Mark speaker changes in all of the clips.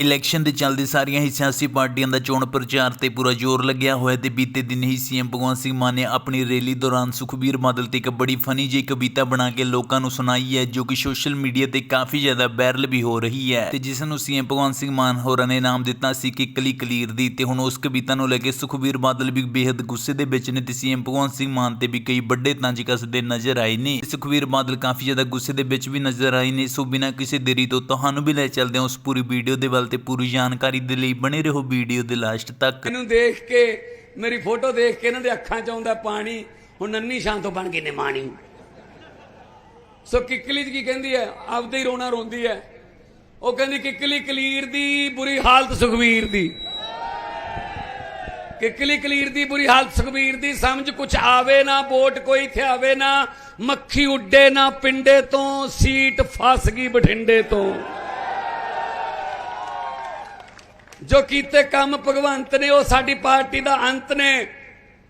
Speaker 1: Election ਦੇ ਚੱਲਦੇ ਸਾਰੀਆਂ ਹੀ ਸਿਆਸੀ ਪਾਰਟੀਆਂ ਦਾ ਚੋਣ ਪ੍ਰਚਾਰ ਤੇ ਪੂਰਾ ਜ਼ੋਰ ਲੱਗਿਆ ਹੋਇਆ ਤੇ ਬੀਤੇ ਦਿਨ ਹੀ ਸੀਐਮ ਭਗਵੰਤ ਸਿੰਘ ਮਾਨ ਨੇ ਆਪਣੀ ਰੈਲੀ ਦੌਰਾਨ ਸੁਖਬੀਰ ਬਾਦਲ ਤੇ ਇੱਕ ਬੜੀ ਫਨੀ ਜਿਹੀ ਕਵਿਤਾ ਬਣਾ ਕੇ ਲੋਕਾਂ ਨੂੰ ਸੁਣਾਈ ਹੈ, ਜੋ ਕਿ ਸੋਸ਼ਲ ਮੀਡੀਆ ਤੇ ਕਾਫੀ ਜ਼ਿਆਦਾ ਵਾਇਰਲ ਵੀ ਹੋ ਰਹੀ ਹੈ ਤੇ ਜਿਸ ਨੂੰ ਸੀਐਮ ਭਗਵੰਤ ਸਿੰਘ ਮਾਨ ਹੋਰਾਂ ਨੇ ਨਾਮ ਦਿੱਤਾ ਸੀ ਕਿ ਕਲੀ ਕਲੀਰ ਦੀ ਤੇ ਹੁਣ ਉਸ ਕਵਿਤਾ ਨੂੰ ਲੈ ਕੇ ਸੁਖਬੀਰ ਬਾਦਲ ਵੀ ਬੇहद ਗੁੱਸੇ ਦੇ ਵਿੱਚ ਨੇ ਤੇ ਸੀਐਮ ਭਗਵੰਤ ਸਿੰਘ ਮਾਨ ਤੇ ਵੀ ਕਈ ਵੱਡੇ ਤੰਜ ਕੱਸਦੇ ਨਜ਼ਰ ਆਏ ਨੇ। ਸੁਖਬੀਰ ਬਾਦਲ ਕਾਫੀ ਜ਼ਿਆਦਾ ਗੁੱਸੇ ਦੇ ਵਿੱਚ ਵੀ ਨਜ਼ਰ ਆਏ ਨੇ, ਸੋ ਬਿਨਾਂ ਕਿਸੇ ਦੇਰੀ ਤੋਂ ਤੁਹਾਨੂੰ ਵੀ ਲੈ ਚੱਲਦੇ ਹਾਂ ਉਸ ਪੂਰੀ ਵੀਡੀਓ ਦੇ ਵੱਲ ਤੇ ਪੂਰੀ ਜਾਣਕਾਰੀ ਦੇ ਲਈ ਬਣੇ ਰਹੋ ਵੀਡੀਓ ਦੇ ਲਾਸਟ ਤੱਕ।
Speaker 2: ਮੈਨੂੰ ਦੇਖ ਕੇ, ਮੇਰੀ ਫੋਟੋ ਦੇਖ ਕੇ ਇਹਨਾਂ ਦੇ ਅੱਖਾਂ 'ਚ ਆਉਂਦਾ ਪਾਣੀ, ਹੁਣ ਨੰਨੀ ਸ਼ਾਂ ਤੋਂ ਬਣ ਗਈ ਨੇ ਮਾਣੀ ਸੋ ਕਿੱਕਲੀ 'ਚ ਕੀ ਕਹਿੰਦੀ ਹੈ? ਆਪਦੇ ਹੀ ਰੋਣਾ ਰੋਂਦੀ ਹੈ। ਉਹ ਕਹਿੰਦੀ, ਕਿੱਕਲੀ ਕਲੀਰ ਦੀ ਬੁਰੀ ਹਾਲਤ ਸੁਖਵੀਰ ਦੀ। ਕਿੱਕਲੀ ਕਲੀਰ ਦੀ ਬੁਰੀ ਹਾਲਤ ਸੁਖਵੀਰ ਦੀ, ਸਮਝ ਕੁਛ ਆਵੇ ਨਾ ਬੋਟ ਕੋਈ ਥਿਆਵੇ ਨਾ, ਮੱਖੀ ਉੱਡੇ ਨਾ ਪਿੰਡੇ ਤੋਂ, ਸੀਟ ਫਸ ਗਈ ਬਠਿੰਡੇ ਤੋਂ। ਜੋ ਕੀਤੇ ਕੰਮ ਭਗਵੰਤ ਨੇ, ਉਹ ਸਾਡੀ ਪਾਰਟੀ ਦਾ ਅੰਤ ਨੇ।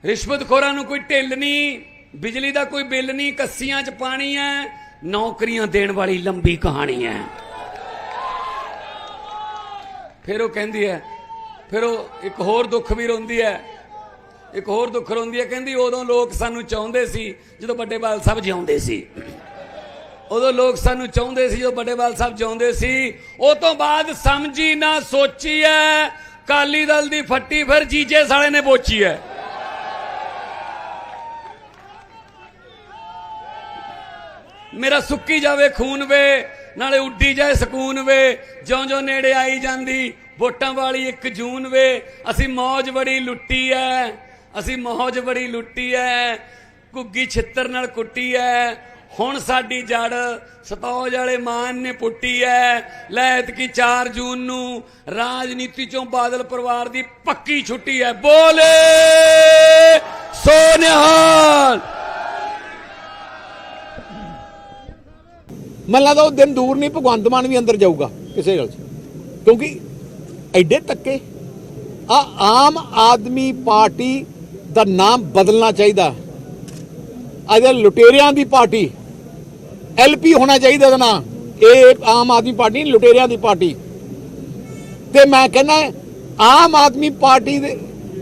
Speaker 2: ਰਿਸ਼ਵਤਖੋਰਾਂ ਨੂੰ ਕੋਈ ਢਿੱਲ ਨਹੀਂ, ਬਿਜਲੀ ਦਾ ਕੋਈ ਬਿੱਲ ਨਹੀਂ, ਕੱਸੀਆਂ 'ਚ ਪਾਣੀ ਹੈ, ਨੌਕਰੀਆਂ ਦੇਣ ਵਾਲੀ ਲੰਬੀ ਕਹਾਣੀ ਹੈ। ਫਿਰ ਉਹ ਕਹਿੰਦੀ ਹੈ, ਫਿਰ ਉਹ ਇੱਕ ਹੋਰ ਦੁੱਖ ਵੀ ਰੋਂਦੀ ਹੈ, ਇੱਕ ਹੋਰ ਦੁੱਖ ਰੋਂਦੀ ਹੈ, ਕਹਿੰਦੀ ਉਦੋਂ ਲੋਕ ਸਾਨੂੰ ਚਾਹੁੰਦੇ ਸੀ, ਜਦੋਂ ਵੱਡੇ ਬਾਲ ਸਾਹਿਬ ਜਿਉਂਦੇ ਸੀ। ਉਦੋਂ ਲੋਕ ਸਾਨੂੰ ਚਾਹੁੰਦੇ ਸੀ ਜਦੋਂ ਵੱਡੇ ਸਾਹਿਬ ਜਿਉਂਦੇ ਸੀ, ਉਹ ਤੋਂ ਬਾਅਦ ਸਮਝੀ ਨਾ ਸੋਚੀ ਐ ਕਾਲੀ ਦਲ ਦੀ ਫੱਟੀ ਫਿਰ ਜੀਜੇ ਸਾਲੇ ਨੇ ਬੋਚੀ ਐ ਮੇਰਾ ਸੁੱਕੀ ਜਾਵੇ, ਖੂਨ ਵੇ, ਨਾਲੇ ਉੱਡੀ ਜਾਏ ਸਕੂਨ ਵੇ, ਜਿਉਂ-ਜਿਉਂ ਨੇੜੇ ਆਈ ਜਾਂਦੀ, ਵੋਟਾਂ ਵਾਲੀ 1 ਜੂਨ ਵੇ, ਅਸੀਂ ਮੌਜ ਬੜੀ ਲੁੱਟੀ ਐ ਅਸੀਂ ਮੌਜ ਬੜੀ ਲੁੱਟੀ ਐ ਘੁੱਗੀ ਛਿੱਤਰ ਨਾਲ ਕੁੱਟੀ ਐ ਹੁਣ ਸਾਡੀ ਜੜ ਸਤੌਜ ਵਾਲੇ ਮਾਨ ਨੇ ਪੁੱਟੀ ਐ। ਲੈਤ ਕੀ 4 ਜੂਨ ਨੂੰ ਰਾਜਨੀਤੀ ਚੋਂ ਬਾਦਲ ਪਰਿਵਾਰ ਦੀ ਪੱਕੀ ਛੁੱਟੀ ਐ। ਬੋਲੇ ਸੋਨਿਹਾਲ!
Speaker 3: ਮੈਨੂੰ ਲੱਗਦਾ ਉਹ ਦਿਨ ਦੂਰ ਨਹੀਂ, ਭਗਵੰਤ ਮਾਨ ਵੀ ਅੰਦਰ ਜਾਊਗਾ ਕਿਸੇ ਗੱਲ 'ਚ। ਕਿਉਂਕਿ ਐਡੇ ਤੱਕੇ ਆ ਆਮ ਆਦਮੀ ਪਾਰਟੀ ਦਾ ਨਾਮ ਬਦਲਣਾ ਚਾਹੀਦਾ। ਅਜੇ ਲੁਟੇਰਿਆਂ ਦੀ ਪਾਰਟੀ। ਐਲਪੀ ਹੋਣਾ ਚਾਹੀਦਾ ਇਹਦਾ ਨਾਂ। ਇਹ ਆਮ ਆਦਮੀ ਪਾਰਟੀ ਨਹੀਂ, ਲੁਟੇਰਿਆਂ ਦੀ ਪਾਰਟੀ। ਤੇ ਮੈਂ ਕਹਿੰਦਾ, ਆਮ ਆਦਮੀ ਪਾਰਟੀ ਦੇ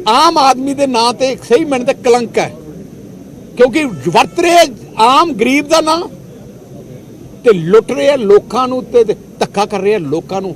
Speaker 3: ਆਮ ਆਦਮੀ ਦੇ ਨਾਂ ਤੇ ਸਹੀ ਮੈਨੂੰ ਤੇ ਕਲੰਕ ਹੈ। ਕਿਉਂਕਿ ਵਰਤ ਰਹੇ ਆਮ ਗਰੀਬ ਦਾ ਨਾਂ ਤੇ ਲੁੱਟ ਰਹੇ ਲੋਕਾਂ ਨੂੰ ਤੇ ਧੱਕਾ ਕਰ ਰਹੇ ਲੋਕਾਂ ਨੂੰ।